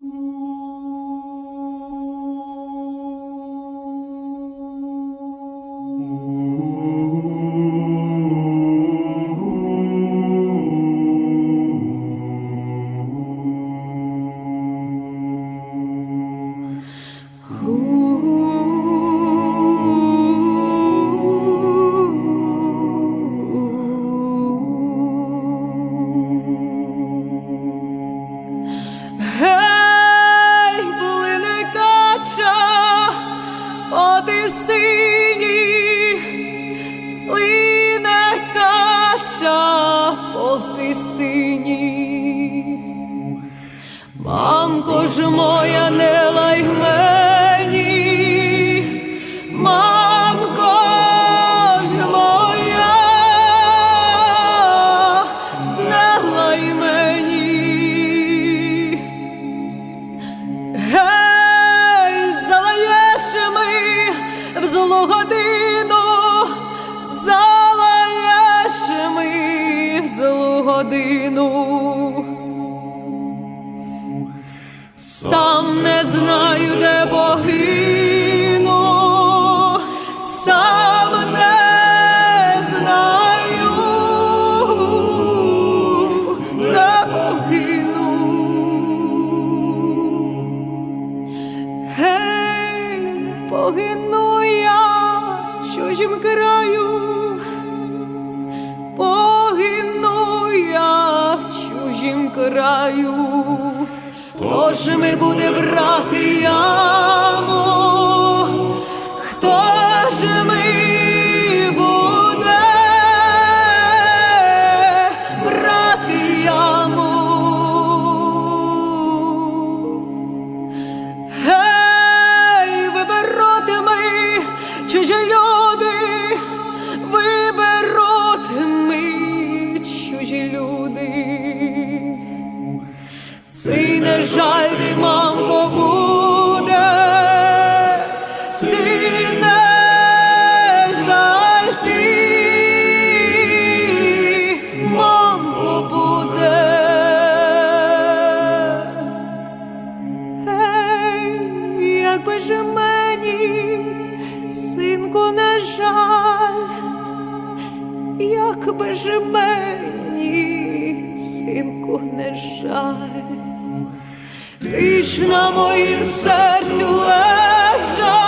Música Мамко ж моя, не лай мені, мамко ж моя, не лай мені. Гей, залаєш ми в злу годину, залаєш ми в злу годину. Сам не знаю, де погину, сам не знаю, де погину. Гей, погину я в чужім краю, погину я в чужім краю. Хто ж ми буде брати яму? Хто ж ми буде брати яму? Гей, виберуть ми чужі люди, Цей не жаль ти, мамко, буде, цей не жаль ти, мамко, буде. Ей, якби ж мені, синку, не жаль, якби ж мені, синку, не жаль, ти ж на моїм серцю лежав.